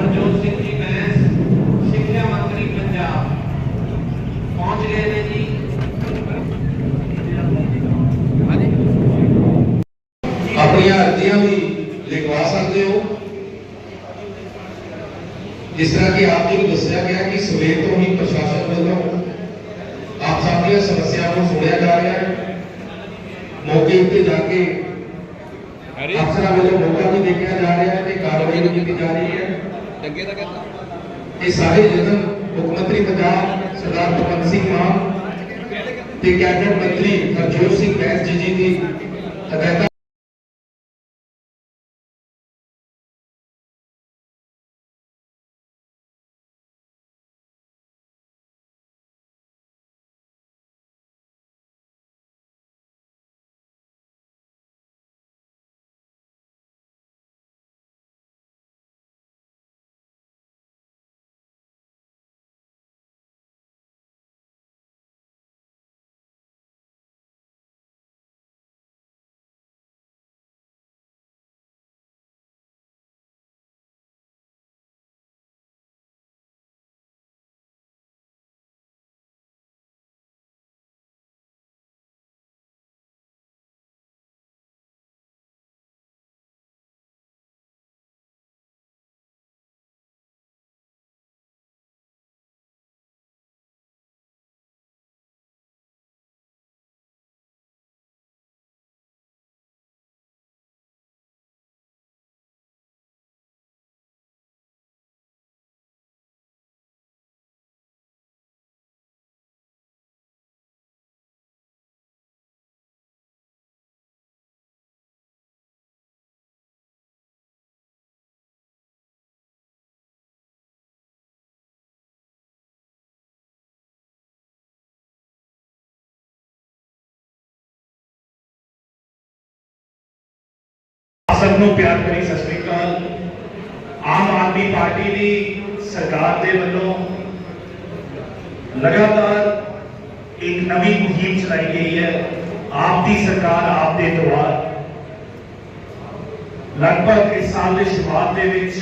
ਹਰਜੋਤ ਸਿੰਘ ਜੀ ਬੈਂਸ ਸਿੱਖਿਆ ਮੰਤਰੀ ਪੰਜਾਬ ਪਹੁੰਚ ਗਏ ਨੇ ਜੀ ਆਪਣੀਆਂ ਅਰਜ਼ੀਆਂ ਵੀ ਲਿਖਵਾ ਸਕਦੇ ਹੋ ਜਿਸ ਤਰ੍ਹਾਂ ਕਿ ਆਪ ਜੀ ਨੂੰ ਦੱਸਿਆ ਗਿਆ ਕਿ ਸਵੇਰ ਤੋਂ ਹੀ ਪ੍ਰਸ਼ਾਸਨ ਵੱਲੋਂ ਆਪ ਸਭ ਦੀਆਂ ਸਮੱਸਿਆਵਾਂ ਨੂੰ ਸੁਣਿਆ ਜਾ ਰਿਹਾ ਹੈ ਮੌਕੇ ਉੱਤੇ ਜਾ ਕੇ ਅਫਸਰਾਂ ਵੱਲੋਂ ਮੌਕਾ ਵੀ ਦੇਖਿਆ ਜਾ ਰਿਹਾ ਹੈ ਤੇ ਕਾਰਵਾਈ ਵੀ ਕੀਤੀ ਜਾ ਰਹੀ ਹੈ ਅੱਗੇ ਤਾਂ ਕਹਿੰਦਾ। ਇਹ ਸਾਰੇ ਯਤਨ ਮੁੱਖ ਮੰਤਰੀ ਪੰਜਾਬ ਸਰਦਾਰ ਭਗਵੰਤ ਸਿੰਘ ਮਾਨ ਤੇ ਕੈਬਨਿਟ ਮੰਤਰੀ ਹਰਜੋਤ ਸਿੰਘ ਬੈਂਸ ਜੀ ਜੀ ਦੀ ਸਭ ਨੂੰ ਪਿਆਰ ਭਰੀ ਸਤਿ ਸ੍ਰੀ ਅਕਾਲ। ਆਮ ਆਦਮੀ ਪਾਰਟੀ ਦੀ ਸਰਕਾਰ ਦੇ ਵੱਲੋਂ ਲਗਾਤਾਰ ਇੱਕ ਨਵੀਂ ਮੁਹਿੰਮ ਚਲਾਈ ਗਈ ਹੈ। ਆਪ ਦੀ ਸਰਕਾਰ ਆਪ ਦੇ ਦੁਆਰ ਲਗਭਗ ਇਸ ਸਾਲ ਦੇ ਸ਼ੁਰੂਆਤ ਦੇ ਵਿੱਚ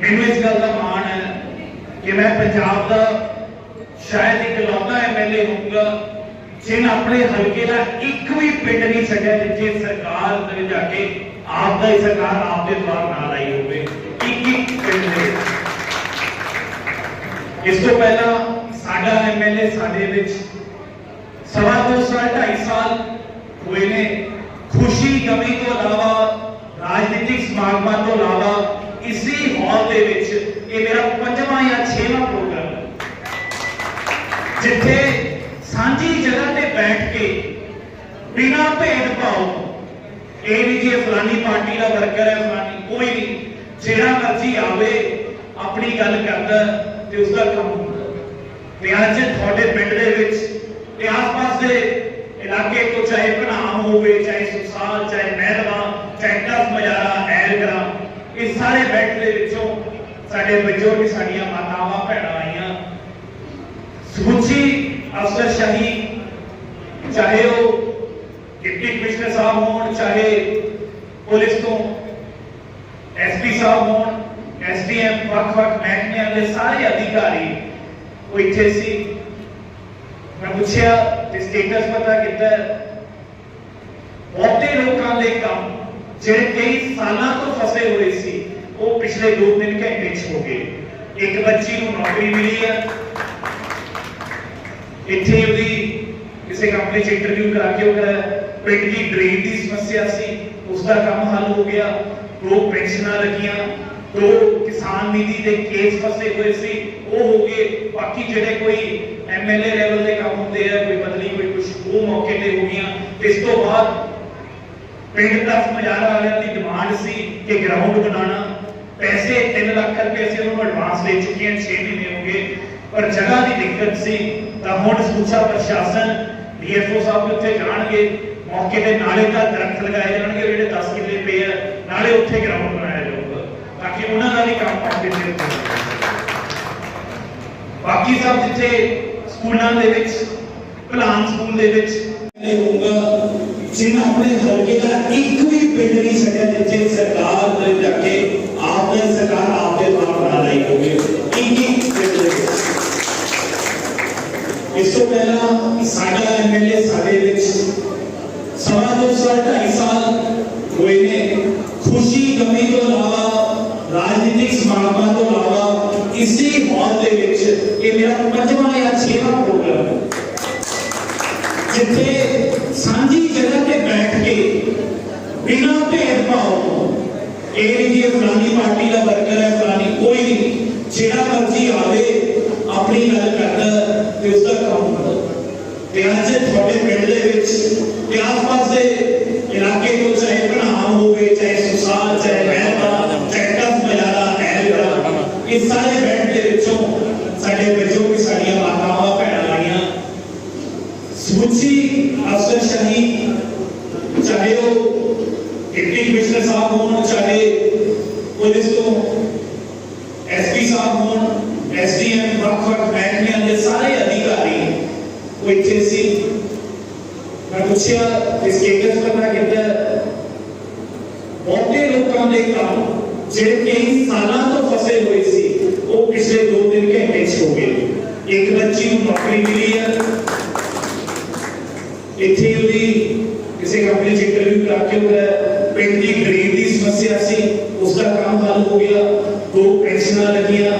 ਮੈਨੂੰ ਇਸ ਗੱਲ ਦਾ ਮਾਣ ਹੈ ਕਿ ਮੈਂ ਪੰਜਾਬ ਦਾ ਸ਼ਾਇਦ ਇਕਲੌਤਾ ਐਮਐਲਏ ਹੋਊਗਾ। ਜਿਨ ਆਪਣੇ ਹਲਕੇ ਦਾ ਇੱਕ ਵੀ ਪਿੰਡ ਨਹੀਂ ਛੱਡਿਆ ਜਿੱਥੇ ਸਰਕਾਰ ਦੇ ਜਾ ਕੇ ਆਪ ਦਾ ਹੀ ਸਰਕਾਰ ਆਪ ਦੇ ਦੁਆਰ ਨਾਲ ਆਈ ਹੋਵੇ, ਇੱਕ ਇੱਕ ਪਿੰਡ ਦੇ ਇਸ ਤੋਂ ਪਹਿਲਾਂ ਸਾਡਾ ਐਮਐਲਏ ਸਾਡੇ ਵਿੱਚ ਸਵਾ ਦੋ ਸਾਲ, ਢਾਈ ਸਾਲ ਹੋਏ ਨੇ। ਖੁਸ਼ੀ ਗਮੀ ਤੋਂ ਇਲਾਵਾ, ਰਾਜਨੀਤਿਕ ਸਮਾਗਮਾਂ ਤੋਂ ਇਲਾਵਾ ਇਸੇ ਹਾਲ ਦੇ ਵਿੱਚ ਇਹ ਮੇਰਾ ਪੰਜਵਾਂ ਜਾਂ ਛੇਵਾਂ ਪ੍ਰੋਗਰਾਮ ਹੈ। ਜਿੱਥੇ ਸਾਂਝੀ ਜਗ੍ਹਾ ਤੇ ਬੈਠ ਕੇ ਬਿਨਾਂ ਭੇਦਭਾਵ ਇਹ ਨਹੀਂ ਜੀ ਫਲਾਨੀ ਪਾਰਟੀ ਦਾ ਵਰਕਰ ਹੈ, ਫਲਾਨੀ ਕੋਈ ਨਹੀਂ ਜਿਹੜਾ ਮਰਜ਼ੀ ਆਵੇ, ਆਪਣੀ ਗੱਲ ਕਰਦਾ ਤੇ ਉਸ ਦਾ ਕੰਮ ਹੁੰਦਾ। ਤੇ ਅੱਜ ਤੁਹਾਡੇ ਪਿੰਡ ਦੇ ਵਿੱਚ ਤੇ ਆਸ-ਪਾਸ ਦੇ ਇਲਾਕੇ ਤੋਂ ਚਾਹੇ ਭਨਾਮ ਹੋਵੇ, ਚਾਹੇ ਸੁਸਾਲ, ਚਾਹੇ ਮਹਿਲਵਾ ਚਾਹੇ ਦਸ ਮਜਾਰਾ ਐਲਗਰਾ, ਇਹ ਸਾਰੇ ਬੈਠ ਦੇ ਵਿੱਚੋਂ ਸਾਡੇ ਬਜ਼ੁਰਗ ਸਾਡੀਆਂ ਮਾਤਾਵਾਂ, ਭੈਣਾਂ ਆਈਆਂ। ਸਮੁੱਚੀ ਅਫਸਰਸ਼ਾਹੀ ਚਾਹੇ ਉਹ ਡਿਪਟੀ ਕਮਿਸ਼ਨਰ ਸਾਹਿਬ ਹੋਣ ਚਾਹੇ ਪੁਲਿਸ ਤੋਂ ਐਸਪੀ ਸਾਹਿਬ ਹੋਣ ਐਸਡੀਐਮ ਵੱਖ-ਵੱਖ ਮਹਿਕਮਿਆਂ ਦੇ ਸਾਰੇ ਅਧਿਕਾਰੀ ਉਹ ਇੱਥੇ ਸੀ ਮੈਂ ਪੁੱਛਿਆ ਤੇ ਸਟੇਟਸ ਪਤਾ ਕੀਤਾ ਬਹੁਤੇ ਲੋਕਾਂ ਦੇ ਕੰਮ ਜਿਹੜੇ ਕਈ ਸਾਲਾਂ ਤੋਂ ਫਸੇ ਹੋਏ ਸੀ ਉਹ ਪਿਛਲੇ 2 ਦਿਨ ਘੰਟੇ 'ਚ ਹੋ ਗਏ ਇੱਕ ਬੱਚੀ ਨੂੰ ਨੌਕਰੀ ਮਿਲੀ ਹੈ ਇੱਥੇ ਉਹਦੀ ਕਿਸੇ ਕੰਪਨੀ 'ਚ ਇੰਟਰਵਿਊ ਕਰਾ ਕੇ ਉਹਦਾ ਪਿੰਡ ਦੀ ਡਰੇਨ ਦੀ ਸਮੱਸਿਆ ਸੀ ਉਸ ਦਾ ਕੰਮ ਹੱਲ ਹੋ ਗਿਆ। ਦੋ ਪੈਨਸ਼ਨਾਂ ਲੱਗੀਆਂ, ਦੋ ਕਿਸਾਨ ਨੀਤੀ ਦੇ ਕੇਸ ਫਸੇ ਹੋਏ ਸੀ, ਉਹ ਹੋ ਗਏ। ਬਾਕੀ ਜਿਹੜੇ ਕੋਈ ਐਮਐਲਏ ਲੈਵਲ ਦੇ ਕੰਮ ਹੁੰਦੇ ਆ, ਕੋਈ ਬਦਲੀ ਕੋਈ ਕੁਝ ਉਹ ਮੌਕੇ ਤੇ ਹੋ ਗਈਆਂ। ਇਸ ਤੋਂ ਬਾਅਦ ਪਿੰਡ ਤੱਕ ਮਜਾਰਾ ਵਾਲਿਆਂ ਦੀ ਡਿਮਾਂਡ ਸੀ ਕਿ ਗਰਾਊਂਡ ਬਣਾਉਣਾ। ਪੈਸੇ 3 ਲੱਖ ਰੁਪਏ ਅਸੀਂ ਉਹਨੂੰ ਐਡਵਾਂਸ ਦੇ ਚੁੱਕੇ ਹਾਂ 6 ਮਹੀਨੇ ਹੋ ਗਏ। ਪਰ ਜਗ੍ਹਾ ਦੀ ਦਿੱਕਤ ਸੀ। ਤਾਂ ਹੁਣ ਸਮੁੱਚਾ ਪ੍ਰਸ਼ਾਸਨ ਡੀਐਫਓ ਸਾਹਿਬ ਵੀ ਉੱਥੇ ਜਾਣਗੇ। ਮੌਕੇ ਤੇ ਨਾਲੇ ਤਾਂ ਦਰਖਤ ਲਗਾਏ ਜਾਣਗੇ, ਜਿਹੜੇ 10 ਕਿੱਲੇ ਪਏ ਆ। ਨਾਲੇ ਉੱਥੇ ਗਰਾਊਂਡ ਬਣਾਇਆ ਜਾਊਗਾ। ਤਾਂ ਕਿ ਉਹਨਾਂ ਦਾ ਵੀ ਕੰਮ ਪੱਕੇ ਤੇ ਹੋ ਬਾਕੀ ਸਭ ਜਿੱਥੇ ਸਕੂਲਾਂ ਦੇ ਵਿੱਚ ਭਲਾਨ ਸਕੂਲ ਦੇ ਵਿੱਚ ਮੈਂ ਹੋਊਗਾ। ਜਿਨ੍ਹਾਂ ਆਪਣੇ ਹਲਕੇ ਦਾ ਇੱਕ ਵੀ ਪਿੰਡ ਨਹੀਂ ਛੱਡਿਆ ਜਿੱਥੇ ਸਰਕਾਰ ਦੇ ਜਾ ਕੇ ਆਪ ਦਾ ਸਰਕਾਰ ਆਪ ਦੇ ਸਾਡਾ ਐਮਐਲਏ ਸਾਡੇ ਵਿੱਚ ਸਵਾ ਦੋ ਸਾਲ ਢਾਈ ਸਾਲ ਹੋਏ ਨੇ ਖੁਸ਼ੀ ਗਮੀ ਤੋਂ ਇਲਾਵਾ ਰਾਜਨੀਤਿਕ ਸਮਾਗਮਾਂ ਤੋਂ ਇਲਾਵਾ ਇਸੇ ਹਾਲ ਦੇ ਵਿੱਚ ਇਹ ਮੇਰਾ ਪੰਜਵਾਂ ਜਾਂ ਛੇਵਾਂ ਪ੍ਰੋਗਰਾਮ ਹੈ ਜਿੱਥੇ ਸਾਂਝੀ ਜਗ੍ਹਾ ਤੇ ਬੈਠ ਕੇ ਬਿਨਾਂ ਭੇਦਭਾਵ ਤੋਂ ਇਹ ਨਹੀਂ ਕਿ ਇਹ ਫਲਾਨੀ ਪਾਰਟੀ ਦਾ ਵਰਕਰ ਹੈ ਫਲਾਨੀ ਕੋਈ ਨਹੀਂ ਜਿਹੜਾ ਮਰਜ਼ੀ ਆਵੇ ਆਪਣੀ ਗੱਲ ਕਰਦਾ, ਤੇ ਉਸ ਦਾ ਕੰਮ ਕਰਦਾ। ਤੇ ਅੱਜ ਤੁਹਾਡੇ ਪਿੰਡ ਦੇ ਵਿੱਚ ਤੇ ਆਸ-ਪਾਸ ਦੇ ਇਲਾਕੇ ਤੋਂ ਚਾਹੇ ਘਨਾਮ ਹੋਵੇ, ਚਾਹੇ ਸੁਸਾਲ ਚਾਹੇ ਮਹਿਤਾ ਚਾਹੇ ਕਸ ਬਜਾਰਾ ਐਲਗੜਾ ਇਹ ਸਾਰੇ ਪਿੰਡ ਦੇ ਵਿੱਚੋਂ ਸਾਡੇ ਵਿੱਚੋਂ ਵੀ ਸਾਡੀਆਂ ਮਾਤਾਵਾਂ, ਭੈਣਾਂ ਆਈਆਂ ਸਮੁੱਚੀ ਅਫਸਰਸ਼ਾਹੀ ਚਾਹੇ ਉਹ ਡਿਪਟੀ ਕਮਿਸ਼ਨਰ ਸਾਹਿਬ ਹੋਣ, ਚਾਹੇ ਪੁਲਿਸ ਤੋਂ ਐਸਪੀ ਸਾਹਿਬ ਹੋਣ ਐਸਡੀਐਮ ਵੱਖ-ਵੱਖ ਮਹਿਕਮਿਆਂ ਦੇ ਸਾਰੇ ਅਧਿਕਾਰੀ ਉਹ ਇੱਥੇ ਸੀ ਮੈਂ ਪੁੱਛਿਆ ਕਿ ਸਟੇਟਸ ਪਤਾ ਕੀਤਾ ਬਹੁਤੇ ਲੋਕਾਂ ਦੇ ਕੰਮ ਜਿਹੜੇ ਕਈ ਸਾਲਾਂ ਤੋਂ ਫਸੇ ਹੋਏ ਸੀ ਉਹ ਪਿਛਲੇ 2 ਦਿਨ ਘੰਟੇ 'ਚ ਹੋ ਗਏ ਇੱਕ ਬੱਚੀ ਨੂੰ ਨੌਕਰੀ ਮਿਲੀ ਹੈ ਇੱਥੇ ਉਹਦੀ ਕਿਸੇ ਕੰਪਨੀ 'ਚ ਇੰਟਰਵਿਊ ਕਰਾ ਕੇ ਉਹਦਾ ਪਿੰਡ ਦੀ ਗਰੀਬ ਦੀ ਸਮੱਸਿਆ ਸੀ ਉਸ ਦਾ ਕੰਮ ਹੱਲ ਹੋ ਗਿਆ। ਦੋ ਪੈਨਸ਼ਨਾਂ ਲੱਗੀਆਂ,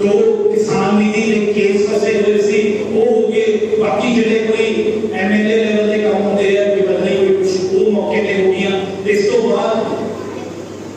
ਦੋ ਕਿਸਾਨ ਨਿਧੀ ਦੇ ਕੇਸ ਫਸੇ ਹੋਏ ਸੀ, ਉਹ ਹੋ ਗਏ। ਬਾਕੀ ਜਿਹੜੇ ਕੋਈ ਐਮਐਲਏ ਲੈਵਲ ਦੇ ਕੰਮ ਹੁੰਦੇ ਆ, ਕੋਈ ਬਦਲੀ ਕੋਈ ਕੁਛ, ਉਹ ਮੌਕੇ ਤੇ ਹੋ ਗਈਆਂ। ਤੇ ਇਸ ਤੋਂ ਬਾਅਦ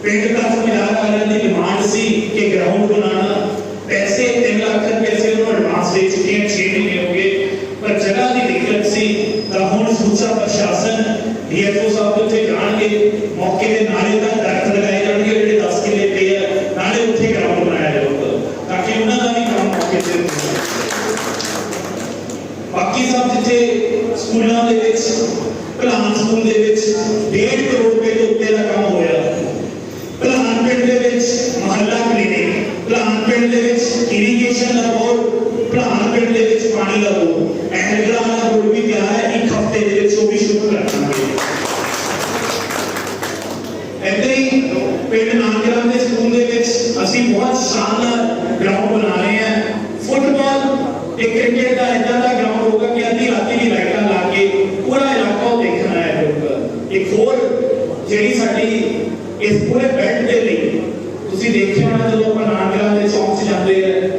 ਪਿੰਡ ਦਾ ਸਮਝਾਰ ਵਾਲਿਆਂ ਦੀ ਡਿਮਾਂਡ ਸੀ ਕਿ ਗਰਾਊਂਡ ਬਣਾਉਣਾ ਪੈਸੇ 3 ਲੱਖ ਰੁਪਏ ਸੀ ਉਹਨੂੰ ਐਡਵਾਂਸ ਦੇ ਚੁੱਕੇ ਹਨ 6 ਮਹੀਨੇ ਹੋ ਗਏ ਪਰ ਜਗ੍ਹਾ ਦੀ ਦਿੱਕਤ ਸੀ ਤਾਂ ਹੁਣ ਸੁੱਚਾ ਪ੍ਰਸ਼ਾਸਨ ਡੀਐਫਓ ਸਾਹਿਬ ਉੱਥੇ ਜਾਣਗੇ ਮੌਕੇ ਦੇ ਨਾਲੇ ਦਾ ਦਰਖਤ ਲਗਾਏ ਜਾਣਗੇ ਜਿਹੜੇ 10 ਕਿੱਲੇ ਪਏ ਆ ਨਾਲੇ ਉੱਥੇ ਗਰਾਊਂਡ ਬਣਾਇਆ ਜਾਊਗਾ ਤਾਂ ਕਿ ਉਹਨਾਂ ਦਾ ਵੀ ਕੰਮ ਮੌਕੇ ਤੇ ਹੋ ਸਕੇ ਬਾਕੀ ਸਭ ਜਿੱਥੇ ਸਕੂਲਾਂ ਦੇ ਵਿੱਚ ਭਲਾਨ ਸਕੂਲ ਦੇ ਵਿੱਚ 1.5 ਕਰੋੜ ਰੁਪਏ ਤੋਂ ਉੱਤੇ ਦਾ ਕੰਮ ਹੋਇਆ। ਭਲਾਨ ਪਿੰਡ ਦੇ ਵਿੱਚ ਮਹੱਲਾ ਕਲੀਨਿਕ ਭਲਾਨ ਪਿੰਡ ਦੇ ਵਿੱਚ ਇਰੀਗੇਸ਼ਨ ਦਾ ਬੋਰਡ ਭਲਾਨ ਪਿੰਡ ਦੇ ਵਿੱਚ ਪਾਣੀ ਦਾ ਬੋਰਡ ਐਂਗਲਾ ਦਾ ਬੋਰਡ ਵੀ ਤਿਆਰ ਹੈ ਇੱਕ ਹਫ਼ਤੇ ਦੇ ਵਿੱਚ ਉਹ ਵੀ ਸ਼ੁਰੂ ਕਰ ਦਾਂਗੇ ਇੱਥੇ ਹੀ ਪਿੰਡ ਨਾਨਕਰਾਮ ਦੇ ਸਕੂਲ ਦੇ ਵਿੱਚ ਅਸੀਂ ਬਹੁਤ ਸ਼ਾਨਦਾਰ ਗਰਾਊਂਡ ਬਣਾ ਰਹੇ ਹਾਂ ਫੁੱਟਬਾਲ ਤੇ ਕ੍ਰਿਕਟ ਦਾ ਇਦਾਂ ਦਾ ਗਰਾਊਂਡ ਹੋਊਗਾ ਕਿ ਅੱਧੀ ਰਾਤੀ ਵੀ ਲਾਈਟਾਂ ਲਾ ਕੇ ਪੂਰਾ ਇਲਾਕਾ ਉਹ ਦੇਖਣ ਆਇਆ ਜਾਊਗਾ ਇੱਕ ਹੋਰ ਜਿਹੜੀ ਸਾਡੀ ਇਸ ਪੂਰੇ ਬੈਲਟ ਦੇ ਲਈ ਤੁਸੀਂ ਦੇਖਿਆ ਹੋਣਾ ਜਦੋਂ ਆਪਾਂ ਨਾਨਕਰਾਮ ਦੇ ਚੌਂਕ 'ਚ ਜਾਂਦੇ ਆ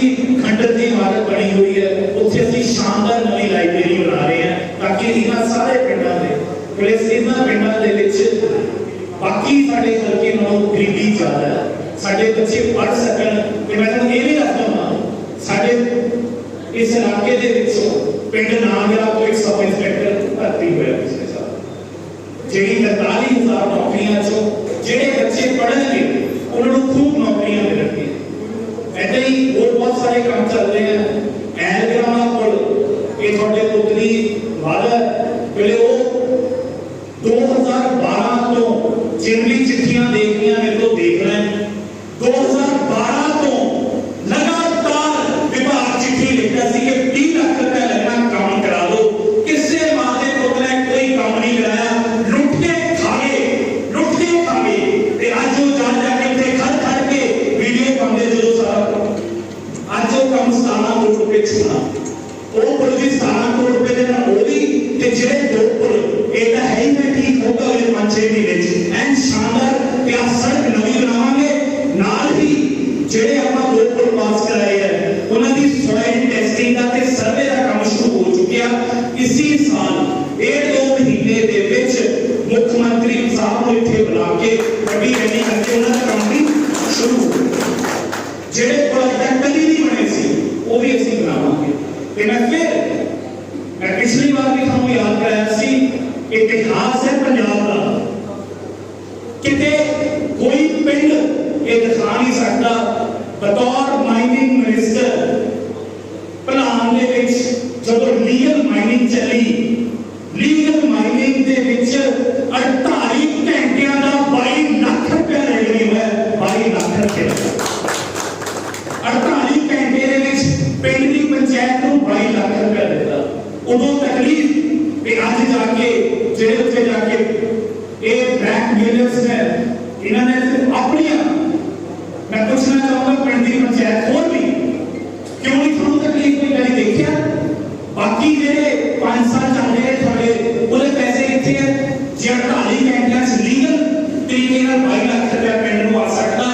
ਇੱਕ ਖੰਡਰ ਦੀ ਇਮਾਰਤ ਬਣੀ ਹੋਈ ਹੈ। ਉੱਥੇ ਅਸੀਂ ਸ਼ਾਨਦਾਰ ਨਵੀਂ ਲਾਇਬ੍ਰੇਰੀ ਬਣਾ ਰਹੇ ਹਾਂ ਤਾਂ ਕਿ ਇਹਨਾਂ ਸਾਰੇ ਪਿੰਡਾਂ ਦੇ, ਪੁਲਿਸ ਇਹਨਾਂ ਪਿੰਡਾਂ ਦੇ ਵਿੱਚ ਬਾਕੀ ਸਾਡੇ ਹਲਕੇ ਨਾਲੋਂ ਗਰੀਬੀ ਜ਼ਿਆਦਾ ਹੈ। ਸਾਡੇ ਬੱਚੇ ਪੜ੍ਹ ਸਕਣ। ਤੇ ਮੈਂ ਤੁਹਾਨੂੰ ਇਹ ਵੀ ਦੱਸਦਾ ਹਾਂ, ਸਾਡੇ ਇਸ ਇਲਾਕੇ ਦੇ ਵਿੱਚੋਂ ਪਿੰਡ ਨਾਗਰਾ ਤੋਂ ਇੱਕ ਸਬ ਇੰਸਪੈਕਟਰ Vale pelo é ਜਿਹੜੇ ਆਪਾਂ ਦੋ ਪੁਲ ਪਾਸ ਕਰਾਏ ਆ ਉਹਨਾਂ ਦੀ ਸੋਇਲ ਟੈਸਟਿੰਗ ਦਾ ਤੇ ਸਰਵੇ ਦਾ ਕੰਮ ਸ਼ੁਰੂ ਹੋ ਚੁੱਕਿਆ ਇਸੀ ਸਾਲ ਡੇਢ ਦੋ ਮਹੀਨੇ ਦੇ ਵਿੱਚ ਮੁੱਖ ਮੰਤਰੀ ਸਾਹਿਬ ਨੂੰ ਇੱਥੇ ਬੁਲਾ ਕੇ ਵੱਡੀ ਰੈਲੀ ਕਰਕੇ ਉਹਨਾਂ ਦਾ ਕੰਮ ਵੀ ਸ਼ੁਰੂ ਹੋ ਗਿਆ ਜਿਹੜੇ ਪ੍ਰੋਜੈਕਟ ਕਦੀ ਨਹੀਂ ਬਣੇ ਸੀ ਉਹ ਵੀ ਅਸੀਂ ਬਣਾਵਾਂਗੇ ਤੇ ਮੈਂ ਫਿਰ ਮੈਂ ਪਿਛਲੀ ਵਾਰ ਵੀ ਤੁਹਾਨੂੰ ਯਾਦ ਕਰਾਇਆ ਸੀ ਇਤਿਹਾਸ ਹੈ ਪੰਜਾਬ ਦਾ ਕਿਤੇ ਕੋਈ ਪਿੰਡ ਇਹ ਦਿਖਾ ਨਹੀਂ ਸਕਦਾ ਬਤੌਰ ਮਾਈਨਿੰਗ ਮਿਨਿਸਟਰ ਭਲਾਨ ਦੇ ਵਿੱਚ ਜਦੋਂ ਲੀਗਲ ਮਾਈਨਿੰਗ ਚੱਲੀ ਲੀਗਲ ਮਾਈਨਿੰਗ ਦੇ ਵਿੱਚ 48 ਘੰਟਿਆਂ ਦਾ 22 ਲੱਖ ਰੁਪਏ ਰੈਵਨਿਊ ਹੈ 22 ਲੱਖ ਰੁਪਏ 48 ਘੰਟੇ ਦੇ ਵਿੱਚ ਪਿੰਡ ਦੀ ਪੰਚਾਇਤ ਨੂੰ 22 ਲੱਖ ਰੁਪਏ ਦਿੱਤਾ ਉਦੋਂ ਤਕਲੀਫ ਤੇ ਅੱਜ ਜਾ ਕੇ ਜਿਹੜੇ ਉੱਥੇ ਜਾ ਕੇ ਇਹ ਬੈਂਕ ਨੇ ਇਹਨਾਂ ਨੇ ਆਪਣੀਆਂ ਮੈਂ ਪੁੱਛਣਾ ਚਾਹੁੰਦਾ ਪਿੰਡ ਦੀ ਪੰਚਾਇਤ ਹੋਰ ਵੀ ਕਿਉਂ ਨਹੀਂ ਤੁਹਾਨੂੰ ਤਕਲੀਫ ਕੋਈ ਕਦੀ ਦੇਖਿਆ ਬਾਕੀ ਜਿਹੜੇ 5 ਸਾਲ ਚੱਲਦੇ ਰਹੇ ਤੁਹਾਡੇ ਉਹਦੇ ਪੈਸੇ ਕਿੱਥੇ ਆ ਜੇ 48 ਘੰਟਿਆਂ ਚ ਲੀਗਲ ਤਰੀਕੇ ਨਾਲ 22 ਲੱਖ ਰੁਪਏ ਪਿੰਡ ਨੂੰ ਆ ਸਕਦਾ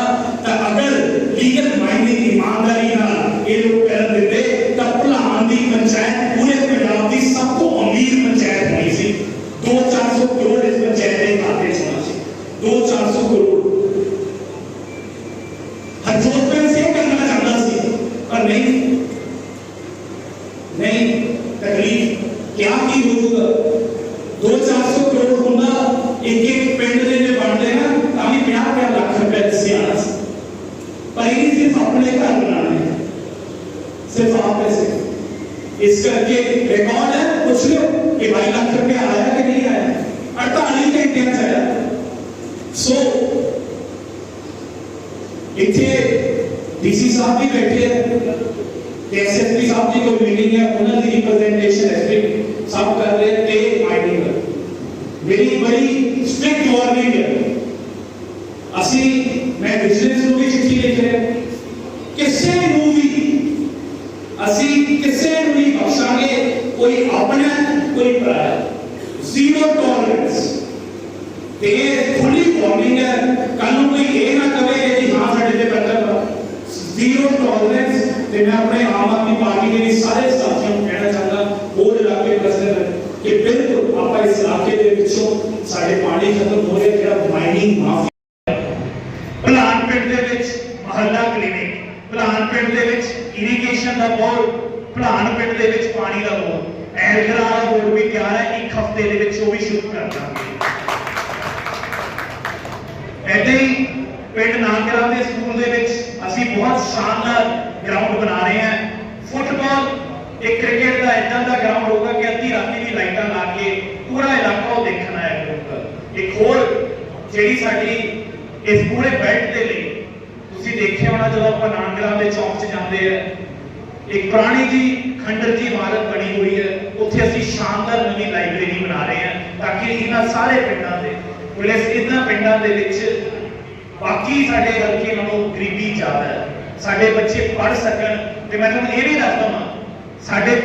ਤਾਂ ਅਗਰ ਲੀਗਲ ਮਾਈਨਿੰਗ ਇਮਾਨਦਾਰੀ ਨਾਲ ਇਹ ਲੋਕ ਕਰ ਦਿੰਦੇ ਤਾਂ ਭਲਾਨ ਦੀ ਪੰਚਾਇਤ ਪੂਰੇ ਪੰਜਾਬ ਦੀ ਸਭ ਤੋਂ ਅਮੀਰ ਪੰਚਾਇਤ ਹੋਣੀ ਸੀ 2-400 ਕਰੋੜ ਇਸ ਪੰਚਾਇਤ ਦੇ ਖਾਤੇ 'ਚ ਹੋਣਾ ਸੀ 2-400 ਕਰੋੜ ਹਰਜੋਤ ਸਿੰਘ ਸੇ ਕਰਨਾ ਚਾਹੁੰਦਾ ਸੀ ਪਰ ਨਹੀਂ ਨਹੀਂ ਤਕਲੀਫ ਕਿਆ ਕੀ ਹੋ ਜੂਗਾ 2-400 ਕਰੋੜ ਹੁੰਦਾ ਇੱਕ ਇੱਕ ਪਿੰਡ ਦੇ ਜੇ ਬਣਦੇ ਨਾ ਤਾਂ ਵੀ 50 ਲੱਖ ਰੁਪਏ ਦੱਸਿਆ ਆਣਾ ਸੀ ਪਰ ਇਹ ਸਿਰਫ ਆਪਣੇ ਘਰ ਬਣਾਉਣੇ ਆ। ਸਿਰਫ ਆਪ ਪੈਸੇ ਇਸ ਕਰਕੇ ਰਿਕਾਰਡ ਹੈ ਪੁੱਛ ਲਿਓ ਕਿ 22 ਲੱਖ ਰੁਪਏ ਆਇਆ ਕਿ ਨਹੀਂ ਆਇਆ 48 ਘੰਟਿਆਂ ਚ ਆਇਆ ਸੋ ਇੱਥੇ ਡੀਸੀ ਸਾਹਿਬ ਵੀ ਬੈਠੇ ਹੈ ਤੇ ਐਸਐਸਪੀ ਸਾਹਿਬ ਦੀ ਕੋਈ ਮੀਟਿੰਗ ਹੈ ਉਹਨਾਂ ਦੀ ਰਿਪਰੈਜ਼ੈਂਟੇਸ਼ਨ ਐਸਪੀ ਸਭ ਕਰ ਰਹੇ ਹੈ ਤੇ ਮਾਈਨਿੰਗ ਮੇਰੀ ਬੜੀ ਸਟ੍ਰਿਕਟ ਵਾਰਨਿੰਗ ਹੈ ਅਸੀਂ ਮੈਂ ਬਿਜ਼ਨਸ ਨੂੰ ਵੀ ਚਿੱਠੀ ਲਿਖ ਰਿਹਾ ਕਿਸੇ ਨੂੰ ਵੀ ਅਸੀਂ ਕਿਸੇ ਨੂੰ ਨਹੀਂ ਬਖਸ਼ਾਂਗੇ ਕੋਈ ਆਪਣਾ ਕੋਈ ਪਰਾਇਆ ਜ਼ੀਰੋ ਟੋਲਰੈਂਸ ਤੇ ਇਹ ਖੁੱਲੀ ਵਾਰਨਿੰਗ ਹੈ। ਕੱਲ ਨੂੰ ਕੋਈ ਇਹ ਨਾ ਕਵੇ ਕਿ ਜੀ ਹਾਂ, ਸਾਡੇ ਤੇ ਬੱਚਾ ਜ਼ੀਰੋ ਟੋਲਰੈਂਸ ਤੇ ਮੈਂ ਆਪਣੇ ਆਮ ਆਦਮੀ ਪਾਰਟੀ ਦੇ ਵੀ ਸਾਰੇ ਸਾਥੀਆਂ ਨੂੰ ਕਹਿਣਾ ਚਾਹੁੰਦਾ, ਹੋਰ ਇਲਾਕੇ ਪ੍ਰਸਰ ਕਿ ਬਿਲਕੁਲ ਆਪਾਂ ਇਸ ਇਲਾਕੇ ਦੇ ਵਿੱਚੋਂ ਸਾਡੇ ਪਾਣੀ ਖਤਮ ਹੋ ਰਿਹਾ, ਜਿਹੜਾ ਮਾਈਨਿੰਗ ਮਾਫੀਆ ਭਲਾਨ ਪਿੰਡ ਦੇ ਵਿੱਚ ਮਹੱਲਾ ਕਲੀਨਿਕ ਭਲਾਨ ਪਿੰਡ ਦੇ ਵਿੱਚ ਇਰੀਗੇਸ਼ਨ ਦਾ ਬੋਰ ਭਲਾਨ ਪਿੰਡ ਦੇ ਵਿੱਚ ਪਾਣੀ ਦਾ ਬੋਰ ਐਲਗਰਾ ਦਾ ਬੋਰ ਵੀ ਤਿਆਰ ਹੈ, ਇੱਕ ਹਫ਼ਤੇ ਦੇ ਵਿੱਚ ਉਹ ਵੀ ਸ਼ੁਰੂ ਕਰ ਦਾਂਗੇ। ਐਡੇ ਹੀ ਪਿੰਡ ਨਾਨਕਰਾ ਦੇ ਸਕੂਲ ਦੇ ਵਿੱਚ ਅਸੀਂ ਬਹੁਤ ਸ਼ਾਨਦਾਰ ਗਰਾਊਂਡ ਬਣਾ ਰਹੇ ਹਾਂ। ਫੁੱਟਬਾਲ ਇੱਕ ਕ੍ਰਿਕਟ ਦਾ ਇਦਾਂ ਦਾ ਗਰਾਊਂਡ ਹੋਗਾ ਕਿ ਅੱਧੀ ਰਾਤੀ ਵੀ ਲਾਈਟਾਂ ਲਾ ਕੇ ਪੂਰਾ ਇਲਾਕਾ ਉਹ ਦੇਖਣ ਆਇਆ ਕਰੂਗਾ ਇੱਕ ਹੋਰ ਜਿਹੜੀ ਸਾਡੀ ਇਸ ਪੂਰੇ ਬੈਲਟ ਦੇ ਲਈ ਤੁਸੀਂ ਦੇਖਿਆ ਹੋਣਾ ਜਦੋਂ ਆਪਾਂ ਨਾਨਕਰਾ ਦੇ ਚੌਂਕ 'ਚ ਜਾਂਦੇ ਆ, ਇੱਕ ਪੁਰਾਣੀ ਜੀ ਖੰਡਰ ਜੀ ਇਮਾਰਤ ਬਣੀ ਹੋਈ ਹੈ। ਉੱਥੇ ਅਸੀਂ ਸ਼ਾਨਦਾਰ ਨਵੀਂ ਲਾਇਬ੍ਰੇਰੀ ਬਣਾ ਰਹੇ ਹਾਂ ਤਾਂ ਕਿ ਇਹਨਾਂ ਸਾਰੇ ਪਿੰਡਾਂ ਪੁਲਿਸ ਇਹਨਾਂ ਪਿੰਡਾਂ ਦੇ ਵਿੱਚ ਬਾਕੀ ਸਾਡੇ ਹਲਕੇ ਨਾਲੋਂ ਗਰੀਬੀ ਜ਼ਿਆਦਾ ਹੈ। ਸਾਡੇ ਬੱਚੇ ਪੜ੍ਹ ਸਕਣ ਤੇ ਮੈਂ ਤੁਹਾਨੂੰ ਇਹ ਵੀ ਦੱਸਦਾ ਹਾਂ ਸਾਡੇ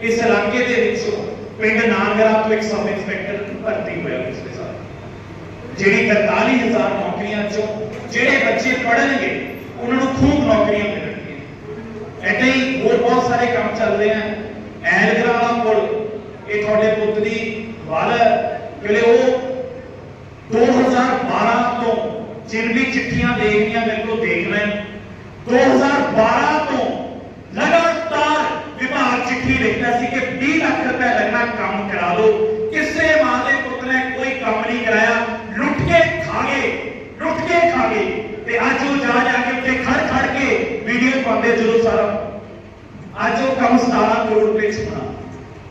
ਇਸ ਇਲਾਕੇ ਦੇ ਵਿੱਚੋਂ ਪਿੰਡ ਨਾਨਗਰਾ ਤੋਂ ਇੱਕ ਸਬ ਇੰਸਪੈਕਟਰ ਭਰਤੀ ਹੋਇਆ ਪਿਛਲੇ ਸਾਲ ਜਿਹੜੀ 43000 ਨੌਕਰੀਆਂ ਚੋਂ ਜਿਹੜੇ ਬੱਚੇ ਪੜ੍ਹਨਗੇ, ਉਹਨਾਂ ਨੂੰ ਖੂਬ ਨੌਕਰੀਆਂ ਮਿਲਣਗੀਆਂ। ਏਦਾਂ ਹੀ ਹੋਰ ਬਹੁਤ ਸਾਰੇ ਕੰਮ ਚੱਲ ਰਹੇ ਹਨ ਐਲਗਰਾ ਵਾਲਾ ਪੁਲ ਇਹ ਤੁਹਾਡੇ ਪੁੱਤ ਦੀ ਵਾਲ ਜਿਹੜੇ ਉਹ 2012 ਤੋਂ ਜਿਨ ਵੀ ਚਿੱਠੀਆਂ ਦੇਖੀਆਂ ਮੇਰੇ ਕੋਲ ਦੇਖ ਰਹੇ 2012 ਤੋਂ ਲਗਾਤਾਰ ਵਿਭਾਗ ਚਿੱਠੀ ਲਿਖਦਾ ਸੀ ਕਿ 20 ਲੱਖ ਰੁਪਏ ਲੱਗਣਾ ਕੰਮ ਕਰਾ ਦਿਓ ਕਿਸੇ ਮਾਂ ਦੇ ਪੁੱਤ ਨੇ ਕੋਈ ਕੰਮ ਨਹੀਂ ਕਰਾਇਆ। ਲੁੱਟ ਕੇ ਖਾ ਗਏ, ਲੁੱਟ ਕੇ ਖਾ ਗਏ। ਤੇ ਅੱਜ ਉਹ ਜਾ ਜਾ ਕੇ ਉੱਥੇ ਖੜ ਖੜ ਕੇ ਵੀਡੀਓ ਪਾਉਂਦੇ ਜਦੋਂ ਸਾਰਾ ਅੱਜ ਉਹ ਕੰਮ 17 ਕਰੋੜ ਰੁਪਏ ਚ ਹੋਣਾ।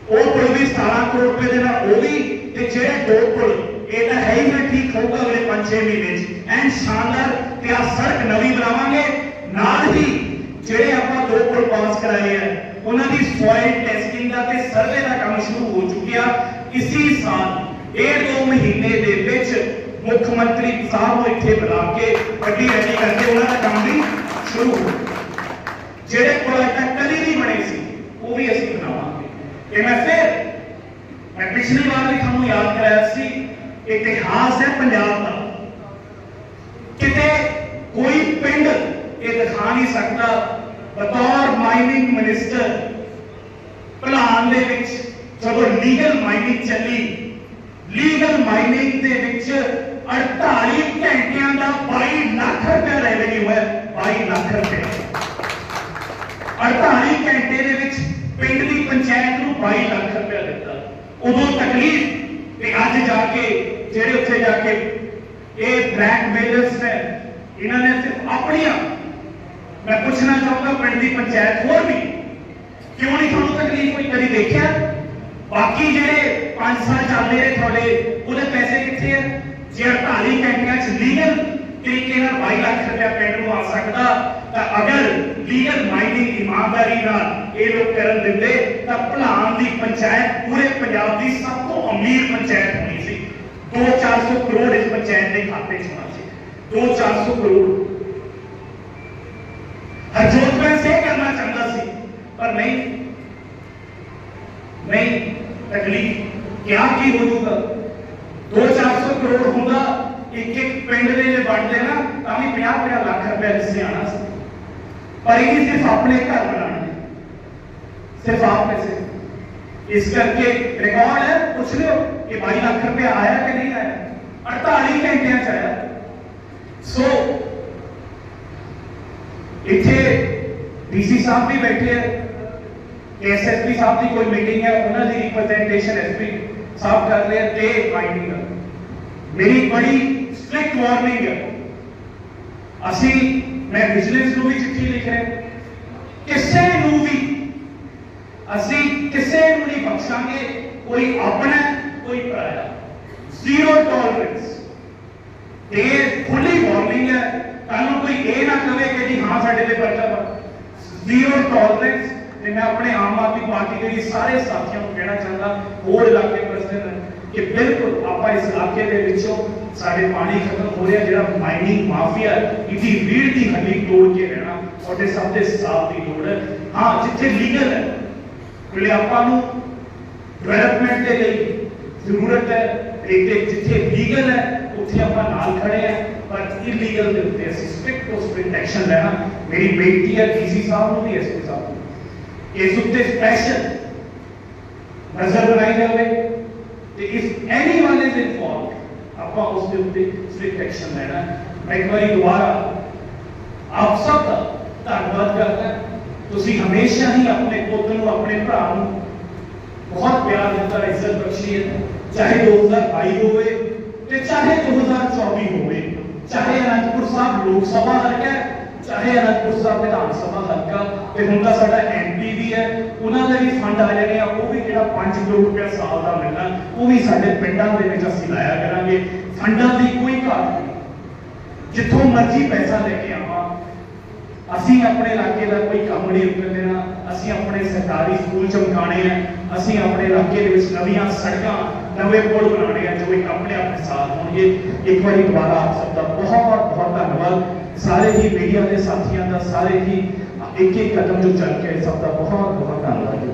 ਉਹ ਪੁਲ ਵੀ 17 ਕਰੋੜ ਰੁਪਏ ਦੇ ਨਾਲ ਉਹ ਵੀ, ਤੇ ਜਿਹੜੇ ਦੋ ਪੁਲ ਇਹ ਤਾਂ ਹੈ ਹੀ ਨਾ ਠੀਕ ਹੋਊਗਾ ਅਗਲੇ 5-6 ਮਹੀਨੇ ਚ। ਐਨ ਸ਼ਾਨਦਾਰ ਤੇ ਆ ਸੜਕ ਨਵੀਂ ਬਣਾਵਾਂਗੇ। ਨਾਲ ਹੀ ਜਿਹੜੇ ਆਪਾਂ ਦੋ ਪੁਲ ਪਾਸ ਕਰਾਏ ਆ, ਉਹਨਾਂ ਦੀ ਸੋਇਲ ਟੈਸਟਿੰਗ ਦਾ ਤੇ ਸਰਵੇ ਦਾ ਕੰਮ ਸ਼ੁਰੂ ਹੋ ਚੁੱਕਿਆ ਇਸੀ ਸਾਲ। ਇਹ ਦੋ ਮਹੀਨੇ ਦੇ ਵਿੱਚ ਮੁੱਖ ਮੰਤਰੀ ਸਾਹਿਬ ਨੂੰ ਇੱਥੇ ਬੁਲਾ ਕੇ ਗੱਡੀ ਰੈਡੀ ਕਰਕੇ ਉਹਨਾਂ ਦਾ ਕੰਮ ਵੀ ਸ਼ੁਰੂ ਹੋ ਜਿਹੜੇ ਪੁਲ ਅਜੇ ਤੱਕ ਕਦੀ ਨਹੀਂ ਬਣੇ ਸੀ, ਉਹ ਵੀ ਅਸੀਂ ਬਣਾਵਾਂਗੇ। ਇਹ ਮੈਂ ਫਿਰ ਮੈਂ ਪਿਛਲੀ ਵਾਰ ਵੀ ਤੁਹਾਨੂੰ ਯਾਦ ਕਰਾਇਆ ਸੀ ਇਤਿਹਾਸ ਹੈ ਪੰਜਾਬ ਦਾ। ਕਿਤੇ ਕੋਈ ਪਿੰਡ ਇਹ ਦਿਖਾ ਨਹੀਂ ਸਕਦਾ। ਬਤੌਰ ਮਾਈਨਿੰਗ ਮਿਨਿਸਟਰ ਪ੍ਰਧਾਨ ਦੇ ਵਿੱਚ ਜਦੋਂ ਲੀਗਲ ਮਾਈਨਿੰਗ ਚੱਲੀ ਲੀਗਲ ਮਾਈਨਿੰਗ ਦੇ ਵਿੱਚ 48 ਘੰਟਿਆਂ ਦਾ 22 ਲੱਖ ਰੁਪਏ ਰੈਵਨਿਊ ਹੈ 22 ਲੱਖ ਰੁਪਏ 48 ਘੰਟੇ ਦੇ ਵਿੱਚ ਪਿੰਡ ਦੀ ਪੰਚਾਇਤ ਨੂੰ 22 ਲੱਖ ਰੁਪਏ ਦਿੱਤਾ ਉਦੋਂ ਤਕਲੀਫ ਤੇ ਅੱਜ ਜਾ ਕੇ ਜਿਹੜੇ ਉੱਥੇ ਜਾ ਕੇ ਇਹ ਨੇ ਇਹਨਾਂ ਨੇ ਸਿਰਫ ਆਪਣੀਆਂ ਮੈਂ ਪੁੱਛਣਾ ਚਾਹੁੰਦਾ ਪਿੰਡ ਦੀ ਪੰਚਾਇਤ ਹੋਰ ਵੀ ਕਿਉਂ ਨਹੀਂ ਤੁਹਾਨੂੰ ਤਕਲੀਫ ਕੋਈ ਕਦੀ ਦੇਖਿਆ ਬਾਕੀ ਜਿਹੜੇ 5 ਸਾਲ ਚੱਲਦੇ ਰਹੇ ਤੁਹਾਡੇ ਉਹਦੇ ਪੈਸੇ ਕਿੱਥੇ ਆ ਜੇ 48 ਘੰਟਿਆਂ ਚ ਲੀਗਲ ਤਰੀਕੇ ਨਾਲ 22 ਲੱਖ ਰੁਪਇਆ ਪਿੰਡ ਨੂੰ ਆ ਸਕਦਾ ਤਾਂ ਅਗਰ ਲੀਗਲ ਮਾਈਨਿੰਗ ਇਮਾਨਦਾਰੀ ਨਾਲ ਇਹ ਲੋਕ ਕਰਨ ਦਿੰਦੇ ਤਾਂ ਭਲਾਨ ਦੀ ਪੰਚਾਇਤ ਪੂਰੇ ਪੰਜਾਬ ਦੀ ਸਭ ਤੋਂ ਅਮੀਰ ਪੰਚਾਇਤ ਹੋਣੀ ਸੀ 2-400 ਕਰੋੜ ਇਸ ਪੰਚਾਇਤ ਦੇ ਖਾਤੇ 'ਚ ਹੋਣਾ ਸੀ 2-400 ਕਰੋੜ ਹਰਜੋਤ ਮੈਂ ਸੇ ਕਰਨਾ ਚਾਹੁੰਦਾ ਸੀ ਪਰ ਨਹੀਂ ਕਿਆ ਕੀ ਹੋ ਜਾਊਗਾ 2-400 ਕਰੋੜ ਹੁੰਦਾ ਇੱਕ ਇੱਕ ਪਿੰਡ ਦੇ ਜੇ ਵੰਡਦੇ ਨਾ ਤਾਂ ਵੀ 50-50 ਲੱਖ ਰੁਪਏ ਹਿੱਸੇ ਆਣਾ ਸੀ ਪਰ ਇਹ ਸਿਰਫ ਆਪਣੇ ਘਰ ਬਣਾਉਣੇ ਸਿਰਫ ਆਪ ਪੈਸੇ ਇਸ ਕਰਕੇ ਰਿਕਾਰਡ ਹੈ ਪੁੱਛ ਲਿਓ ਕਿ 22 ਲੱਖ ਰੁਪਏ ਆਇਆ ਕਿ ਨਹੀਂ ਆਇਆ 48 ਘੰਟਿਆਂ ਚ ਆਇਆ ਸੋ ਇੱਥੇ ਡੀਸੀ ਸਾਹਿਬ ਵੀ ਬੈਠੇ ਹੈ ਐਸਐਸਪੀ ਸਾਹਿਬ ਦੀ ਕੋਈ ਮੀਟਿੰਗ ਹੈ, ਉਹਨਾਂ ਦੀ ਰਿਪਰੈਜ਼ੈਂਟੇਸ਼ਨ ਐਸਪੀ ਸਾਹਿਬ ਕਰ ਰਹੇ ਤੇ ਮਾਈਨਿੰਗ ਮੇਰੀ ਬੜੀ ਸਟ੍ਰਿਕਟ ਵਾਰਨਿੰਗ ਹੈ ਅਸੀਂ, ਮੈਂ ਵਿਜੀਲੈਂਸ ਨੂੰ ਵੀ ਚਿੱਠੀ ਲਿਖ ਰਿਹਾ, ਕਿਸੇ ਨੂੰ ਵੀ ਅਸੀਂ ਕਿਸੇ ਨੂੰ ਨਹੀਂ ਬਖਸ਼ਾਂਗੇ, ਕੋਈ ਆਪਣਾ, ਕੋਈ ਪਰਾਇਆ ਜ਼ੀਰੋ ਟੋਲਰੈਂਸ ਤੇ ਖੁੱਲੀ ਵਾਰਨਿੰਗ ਹੈ ਕੱਲ ਨੂੰ ਕੋਈ ਇਹ ਨਾ ਕਵੇ ਹਾਂ ਸਾਡੇ ਤੇ ਪਰਚਾ ਪਾ। ਜ਼ੀਰੋ ਟੋਲਰੈਂਸ ਤੇ ਮੈਂ ਆਪਣੇ ਆਮ ਆਦਮੀ ਪਾਰਟੀ ਦੇ ਵੀ ਸਾਰੇ ਸਾਥੀਆਂ ਨੂੰ ਕਹਿਣਾ ਚਾਹੁੰਦਾ, ਹੋਰ ਇਲਾਕੇ ਪ੍ਰੈਜ਼ੀਡੈਂਟ ਕਿ ਬਿਲਕੁਲ ਆਪਾਂ ਇਸ ਇਲਾਕੇ ਦੇ ਵਿੱਚੋਂ ਸਾਡੇ ਪਾਣੀ ਖਤਮ ਹੋ ਰਿਹਾ, ਜਿਹੜਾ ਮਾਈਨਿੰਗ ਮਾਫੀਆ ਇਹਦੀ ਰੀੜ ਦੀ ਹੱਡੀ ਤੋੜ ਕੇ ਰਹਿਣਾ ਤੁਹਾਡੇ ਸਭ ਦੇ ਸਾਥ ਦੀ ਲੋੜ ਹੈ। ਹਾਂ, ਜਿੱਥੇ ਲੀਗਲ ਹੈ ਵੇਲੇ ਆਪਾਂ ਨੂੰ ਡਿਵੈਲਪਮੈਂਟ ਦੇ ਲਈ ਜ਼ਰੂਰਤ ਹੈ ਇੱਕ ਇੱਕ ਜਿੱਥੇ ਲੀਗਲ ਹੈ, ਉੱਥੇ ਆਪਾਂ ਨਾਲ ਖੜੇ ਆ ਪਰ ਇਲੀਗਲ ਦੇ ਉੱਤੇ ਅਸੀਂ ਸਟ੍ਰਿਕਟ ਤੋਂ ਸਟ੍ਰਿਕਟ ਐਕਸ਼ਨ ਲੈਣਾ ਮੇਰੀ ਬੇਨਤੀ ਹੈ ਡੀਸੀ ਸਾਹਿਬ ਨੂੰ ਵੀ ਐਸਪੀ ਸਾਹਿਬ ਨੂੰ ਇਸ ਉੱਤੇ ਸਪੈਸ਼ਲ ਨਜ਼ਰ ਬਣਾਈ ਜਾਵੇ ਤੇ ਇਫ ਐਨੀਵਨ ਇਜ਼ ਇਨਫੋਰਮਡ ਆਪਾਂ ਉਸ ਦੇ ਉੱਤੇ ਸਟ੍ਰਿਕਟ ਐਕਸ਼ਨ ਲੈਣਾ ਹੈ। ਮੈਂ ਇੱਕ ਵਾਰੀ ਦੁਬਾਰਾ ਆਪ ਸਭ ਦਾ ਧੰਨਵਾਦ ਕਰਦਾ ਹਾਂ। ਤੁਸੀਂ ਹਮੇਸ਼ਾ ਹੀ ਆਪਣੇ ਪੁੱਤ ਨੂੰ ਆਪਣੇ ਭਰਾ ਨੂੰ ਬਹੁਤ ਪਿਆਰ ਦਿੱਤਾ ਇੱਜ਼ਤ ਬਖਸ਼ੀ ਹੈ ਚਾਹੇ 2022 ਹੋਵੇ ਤੇ ਚਾਹੇ 2024 ਹੋਵੇ ਚਾਹੇ ਅਨੰਦਪੁਰ ਸਾਹਿਬ ਲੋਕ ਸਭਾ ਹਲਕਾ ਹੈ, ਚਾਹੇ ਅਨੰਦਪੁਰ ਸਾਹਿਬ ਵਿਧਾਨ ਸਭਾ ਹਲਕਾ ਤੇ ਹੁਣ ਤਾਂ ਸਾਡਾ ਐਮਪੀ ਵੀ ਹੈ ਉਹਨਾਂ ਦੇ ਵੀ ਫੰਡ ਆ ਜਾਣੇ ਆ ਉਹ ਵੀ ਜਿਹੜਾ 5 ਕਰੋੜ ਰੁਪਏ ਸਾਲ ਦਾ ਮਿਲਣਾ ਉਹ ਵੀ ਸਾਡੇ ਪਿੰਡਾਂ ਦੇ ਵਿੱਚ ਅਸੀਂ ਲਾਇਆ ਕਰਾਂਗੇ। ਫੰਡਾਂ ਦੀ ਕੋਈ ਘਾਟ ਨਹੀਂ। ਜਿੱਥੋਂ ਮਰਜ਼ੀ ਪੈਸਾ ਲੈ ਕੇ ਆਵਾਂ ਅਸੀਂ ਆਪਣੇ ਇਲਾਕੇ ਦਾ ਕੋਈ ਕੰਮ ਨਹੀਂ ਰੁਕਣ ਦੇਣਾ ਅਸੀਂ ਆਪਣੇ ਸਰਕਾਰੀ ਸਕੂਲ ਚਮਕਾਣੇ ਆ ਅਸੀਂ ਆਪਣੇ ਇਲਾਕੇ ਦੇ ਵਿੱਚ ਨਵੀਆਂ ਸੜਕਾਂ ਨਵੇਂ ਪੁਲ ਬਣਾਉਣੇ ਆ, ਜੋ ਇੱਕ ਆਪਣੇ ਆਪਣੇ ਸਾਥ ਹੋਣਗੇ। ਇੱਕ ਵਾਰੀ ਦੁਬਾਰਾ ਆਪ ਸਭ ਦਾ ਬਹੁਤ ਬਹੁਤ ਧੰਨਵਾਦ। ਸਾਰੇ ਹੀ ਮੀਡੀਆ ਦੇ ਸਾਥੀਆਂ ਦਾ, ਸਾਰੇ ਹੀ ਇੱਕ ਇੱਕ ਕਦਮ ਜੋ ਚੱਲ ਕੇ ਸਭ ਦਾ ਬਹੁਤ ਬਹੁਤ ਧੰਨਵਾਦ। ਜੀ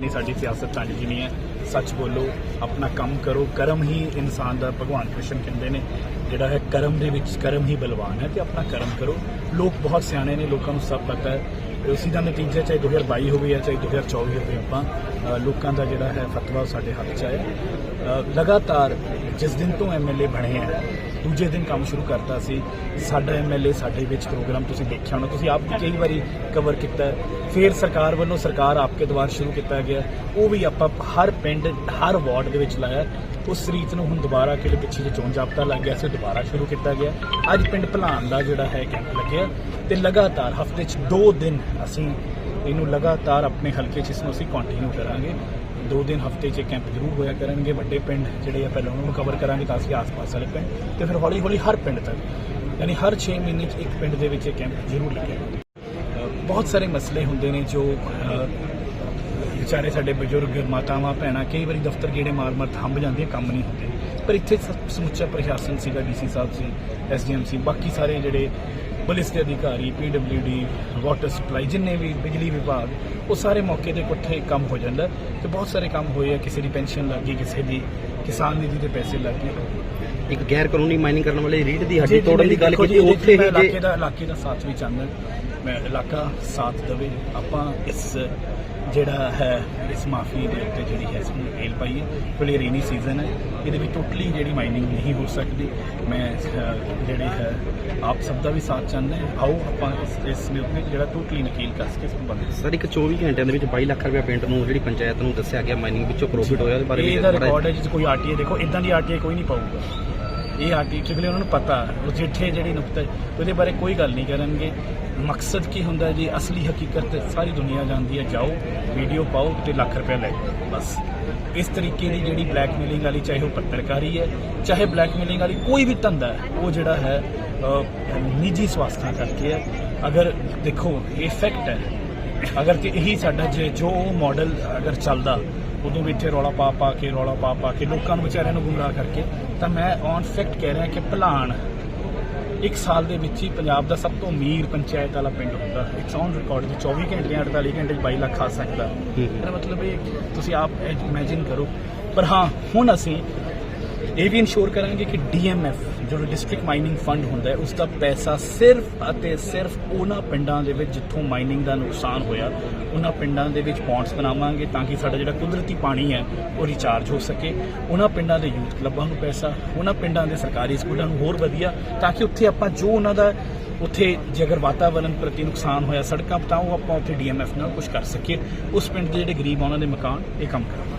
ਨਹੀਂ, ਸਾਡੀ ਸਿਆਸਤ ਚੱਲ ਜਿਵੇਂ ਹੈ, ਸੱਚ ਬੋਲੋ, ਆਪਣਾ ਕੰਮ ਕਰੋ। ਕਰਮ ਹੀ ਇਨਸਾਨ ਦਾ ਭਗਵਾਨ ਕ੍ਰਿਸ਼ਨ ਕਹਿੰਦੇ ਨੇ। ਜਿਹੜਾ ਹੈ ਕਰਮ ਦੇ ਵਿੱਚ ਕਰਮ ਹੀ ਬਲਵਾਨ ਹੈ ਤੇ ਆਪਣਾ ਕਰਮ ਕਰੋ। ਲੋਕ ਬਹੁਤ ਸਿਆਣੇ ਨੇ, ਲੋਕਾਂ ਨੂੰ ਸਭ ਪਤਾ ਹੈ। ਤੇ ਉਸੇ ਦਾ ਨਤੀਜਾ ਚਾਹੇ 2022 ਹੋਵੇ ਜਾਂ ਚਾਹੇ 2024 ਹੋਵੇ ਆਪਾਂ ਲੋਕਾਂ ਦਾ ਜਿਹੜਾ ਹੈ ਫਤਵਾ ਸਾਡੇ ਹੱਥ 'ਚ ਹੈ ਲਗਾਤਾਰ ਜਿਸ ਦਿਨ ਤੋਂ ਐਮਐਲਏ ਬਣੇ ਆ, ਦੂਜੇ ਦਿਨ ਕੰਮ ਸ਼ੁਰੂ ਕਰਤਾ ਸੀ। ਸਾਡਾ ਐਮਐਲਏ ਸਾਡੇ ਵਿੱਚ ਪ੍ਰੋਗਰਾਮ ਤੁਸੀਂ ਦੇਖਿਆ ਹੋਣਾ, ਤੁਸੀਂ ਆਪ ਵੀ ਕਈ ਵਾਰੀ ਕਵਰ ਕੀਤਾ ਫਿਰ ਸਰਕਾਰ ਵੱਲੋਂ ਸਰਕਾਰ ਆਪਕੇ ਦੁਆਰ ਸ਼ੁਰੂ ਕੀਤਾ ਗਿਆ। ਉਹ ਵੀ ਆਪਾਂ ਹਰ ਪਿੰਡ, ਹਰ ਵਾਰਡ ਦੇ ਵਿੱਚ ਲਾਇਆ। ਉਸ ਰੀਤ ਨੂੰ ਹੁਣ ਦੁਬਾਰਾ ਕਿਹੜੇ ਪਿੱਛੇ ਜੇ ਚੋਣ ਜਾਬਤਾ ਲੱਗ ਗਿਆ ਸੀ, ਦੁਬਾਰਾ ਸ਼ੁਰੂ ਕੀਤਾ ਗਿਆ। ਅੱਜ ਪਿੰਡ ਭਲਾਨ ਦਾ ਜਿਹੜਾ ਹੈ ਕੈਂਪ ਲੱਗਿਆ ਤੇ ਲਗਾਤਾਰ ਹਫ਼ਤੇ 'ਚ 2 ਦਿਨ ਅਸੀਂ ਇਹਨੂੰ ਲਗਾਤਾਰ ਆਪਣੇ ਹਲਕੇ 'ਚ ਇਸ ਨੂੰ ਅਸੀਂ ਕੰਟੀਨਿਊ ਕਰਾਂਗੇ। ਦੋ ਦਿਨ ਹਫ਼ਤੇ 'ਚ ਕੈਂਪ ਜ਼ਰੂਰ ਹੋਇਆ ਕਰਨਗੇ। ਵੱਡੇ ਪਿੰਡ ਜਿਹੜੇ ਆ ਪਹਿਲਾਂ ਉਹਨਾਂ ਨੂੰ ਕਵਰ ਕਰਾਂਗੇ ਤਾਂ ਅਸੀਂ ਆਸ-ਪਾਸ ਵਾਲੇ ਪਿੰਡ ਤੇ ਫਿਰ ਹੌਲੀ ਹੌਲੀ ਹਰ ਪਿੰਡ ਤੱਕ, ਯਾਨੀ ਹਰ 6 ਮਹੀਨੇ 'ਚ ਇੱਕ ਪਿੰਡ ਦੇ ਵਿੱਚ ਇਹ ਕੈਂਪ ਜ਼ਰੂਰ ਲੱਗੇਗਾ ਬਹੁਤ ਸਾਰੇ ਮਸਲੇ ਹੁੰਦੇ ਨੇ ਜੋ ਵਿਚਾਰੇ ਸਾਡੇ ਬਜ਼ੁਰਗ ਮਾਤਾਵਾਂ ਭੈਣਾਂ ਕਈ ਵਾਰੀ ਦਫ਼ਤਰ ਗੇੜੇ ਮਾਰ-ਮਾਰ ਥੰਮ ਜਾਂਦੀਆਂ ਕੰਮ ਨਹੀਂ ਹੁੰਦੇ। ਪਰ ਇੱਥੇ ਸ- ਸਮੁੱਚਾ ਪ੍ਰਸ਼ਾਸਨ ਸੀਗਾ ਡੀਸੀ ਸਾਹਿਬ ਸੀ ਐਸਡੀਐਮ ਸੀ ਬਾਕੀ ਸਾਰੇ ਜਿਹੜੇ ਪੁਲਿਸ ਦੇ ਅਧਿਕਾਰੀ ਪੀਡਬਲਯੂਡੀ ਵਾਟਰ ਸਪਲਾਈ ਜਿੰਨੇ ਵੀ ਬਿਜਲੀ ਵਿਭਾਗ ਉਹ ਸਾਰੇ ਮੌਕੇ ਤੇ ਇਕੱਠੇ ਕੰਮ ਹੋ ਜਾਂਦਾ ਤੇ ਬਹੁਤ ਸਾਰੇ ਕੰਮ ਹੋਏ ਆ ਕਿਸੇ ਦੀ ਪੈਨਸ਼ਨ ਲੱਗ ਗਈ ਕਿਸੇ ਦੀ ਕਿਸਾਨ ਨਿਧੀ ਦੇ ਪੈਸੇ ਲੱਗ ਗਏ। ਇੱਕ ਗੈਰ ਕਾਨੂੰਨੀ ਮਾਈਨਿੰਗ ਕਰਨ ਵਾਲੇ ਰੀੜ ਦੀ ਹੱਡੀ ਤੋੜਨ ਦੀ ਗੱਲ ਦੇਖੋ ਕੀਤੀ ਉੱਥੇ ਮੈਂ ਹੀ ਇਲਾਕੇ ਜੇ ਦਾ ਇਲਾਕੇ ਦਾ ਸਾਥ ਵੀ ਚਾਹੁੰਦਾ। ਮੈਂ ਇਲਾਕਾ ਸਾਥ ਦੇਵੇ ਆਪਾਂ ਇਸ ਜਿਹੜਾ ਹੈ ਇਸ ਮਾਫੀ ਦੇ ਉੱਤੇ ਜਿਹੜੀ ਹੈ ਇਸ ਨੂੰ ਏਲ ਪਾਈਏ ਕਿਉਂਕਿ ਰੇਨੀ ਸੀਜ਼ਨ ਹੈ। ਇਹਦੇ ਵਿੱਚ ਟੋਟਲੀ ਜਿਹੜੀ ਮਾਈਨਿੰਗ ਨਹੀਂ ਹੋ ਸਕਦੀ। ਮੈਂ ਜਿਹੜੇ ਹੈ ਆਪ ਸਭ ਦਾ ਵੀ ਸਾਥ ਚਾਹੁੰਦਾ ਹਾਂ। ਆਓ ਆਪਾਂ ਇਸ ਇਸ ਦੇ ਉੱਤੇ ਜਿਹੜਾ ਟੋਟਲੀ ਨਕੀਲ ਕਰ ਸਕੇ ਸੰਬੰਧਿਤ ਸਰ ਇੱਕ 24 ਘੰਟਿਆਂ ਦੇ ਵਿੱਚ 22 ਲੱਖ ਰੁਪਏ ਪਿੰਡ ਨੂੰ ਜਿਹੜੀ ਪੰਚਾਇਤ ਨੂੰ ਦੱਸਿਆ ਗਿਆ ਮਾਈਨਿੰਗ ਵਿੱਚੋਂ ਪ੍ਰੋਫਿਟ ਹੋਇਆ ਉਹਦੇ ਬਾਰੇ ਵੀ ਇਹਦਾ ਰਿਕਾਰਡ ਹੈ ਜਿਸ ਕੋਈ ਆਰਟੀਏ ਦੇਖੋ ਇਦਾਂ ਦੀ ਆਰਟੀਏ ਕੋਈ ਨਹੀਂ ਪਾਊਗਾ। ਇਹ ਆਰਟੀਏ ਉਹਨਾਂ ਨੂੰ ਪਤਾ ਉਹ ਜਿੱਥੇ ਜਿਹੜੀ ਨੁਕਤਾ ਹੈ, ਉਹਦੇ ਬਾਰੇ ਕੋਈ ਗੱਲ ਨਹੀਂ ਕਰਨਗੇ। ਮਕਸਦ ਕੀ ਹੁੰਦਾ ਜੀ? ਅਸਲੀ ਹਕੀਕਤ ਸਾਰੀ ਦੁਨੀਆ ਜਾਣਦੀ ਹੈ। ਜਾਓ ਵੀਡੀਓ ਪਾਓ ਤੇ ਲੱਖ ਰੁਪਏ ਲੈ ਬਸ। ਇਸ ਤਰੀਕੇ ਦੀ ਜਿਹੜੀ ਬਲੈਕਮੇਲਿੰਗ ਵਾਲੀ ਚਾਹੇ ਉਹ ਪੱਤਰਕਾਰੀ ਹੈ ਚਾਹੇ ਬਲੈਕਮੇਲਿੰਗ ਵਾਲੀ ਕੋਈ ਵੀ ਧੰਦਾ ਹੈ ਉਹ ਜਿਹੜਾ ਹੈ ਨਿੱਜੀ ਸਵਾਸਥਾਂ ਕਰਕੇ ਹੈ। ਅਗਰ ਦੇਖੋ ਇਹ ਫੈਕਟ ਹੈ। ਅਗਰ ਤੇ ਇਹੀ ਸਾਡਾ ਜੇ ਜੋ ਮਾਡਲ ਅਗਰ ਚੱਲਦਾ ਉਦੋਂ ਵੀ ਇੱਥੇ ਰੌਲਾ ਪਾ ਪਾ ਕੇ ਰੌਲਾ ਪਾ ਪਾ ਕੇ ਲੋਕਾਂ ਨੂੰ ਵਿਚਾਰਿਆਂ ਨੂੰ ਗੁੰਮਰਾਹ ਕਰਕੇ ਤਾਂ ਮੈਂ ਔਨ ਫੈਕਟ ਕਹਿ ਰਿਹਾ ਕਿ ਭਲਾਣ ਇੱਕ ਸਾਲ ਦੇ ਵਿੱਚ ਹੀ ਪੰਜਾਬ ਦਾ ਸਭ ਤੋਂ ਅਮੀਰ ਪੰਚਾਇਤ ਵਾਲਾ ਪਿੰਡ ਹੁੰਦਾ। ਇਟਸ ਔਨ ਰਿਕਾਰਡ ਜੀ 24 ਘੰਟੇ 48 ਘੰਟੇ 'ਚ 22 ਲੱਖ ਆ ਸਕਦਾ। ਇਹਦਾ ਮਤਲਬ ਇਹ ਤੁਸੀਂ ਆਪ ਇਮੇਜਿਨ ਕਰੋ। ਪਰ ਹਾਂ ਹੁਣ ਅਸੀਂ ਇਹ ਵੀ ਇਨਸ਼ੋਰ ਕਰਾਂਗੇ ਕਿ ਡੀਐਮਐਫ ਜੋ ਡਿਸਟ੍ਰਿਕਟ ਮਾਈਨਿੰਗ ਫੰਡ ਹੁੰਦਾ ਹੈ ਉਸ ਦਾ ਪੈਸਾ ਸਿਰਫ ਅਤੇ ਸਿਰਫ ਉਹਨਾਂ ਪਿੰਡਾਂ ਦੇ ਵਿੱਚ ਜਿੱਥੋਂ ਮਾਈਨਿੰਗ ਦਾ ਨੁਕਸਾਨ ਹੋਇਆ, ਉਹਨਾਂ ਪਿੰਡਾਂ ਦੇ ਵਿੱਚ ਪੌਂਡਸ ਬਣਾਵਾਂਗੇ ਤਾਂ ਕਿ ਸਾਡਾ ਜਿਹੜਾ ਕੁਦਰਤੀ ਪਾਣੀ ਹੈ, ਉਹ ਰਿਚਾਰਜ ਹੋ ਸਕੇ। ਉਹਨਾਂ ਪਿੰਡਾਂ ਦੇ ਯੂਥ ਕਲੱਬਾਂ ਨੂੰ ਪੈਸਾ, ਉਹਨਾਂ ਪਿੰਡਾਂ ਦੇ ਸਰਕਾਰੀ ਸਕੂਲਾਂ ਨੂੰ ਹੋਰ ਵਧੀਆ, ਤਾਂ ਕਿ ਉੱਥੇ ਆਪਾਂ ਜੋ ਉਹਨਾਂ ਦਾ ਉੱਥੇ ਜੇ ਅਗਰ ਵਾਤਾਵਰਣ ਪ੍ਰਤੀ ਨੁਕਸਾਨ ਹੋਇਆ ਸੜਕਾਂ, ਤਾਂ ਉਹ ਆਪਾਂ ਉੱਥੇ ਡੀਐਮਐਫ ਨਾਲ ਕੁਝ ਕਰ ਸਕੀਏ। ਉਸ ਪਿੰਡ ਦੇ ਜਿਹੜੇ ਗਰੀਬ ਆ, ਉਹਨਾਂ ਦੇ ਮਕਾਨ, ਇਹ ਕੰਮ ਕਰਾਂਗੇ।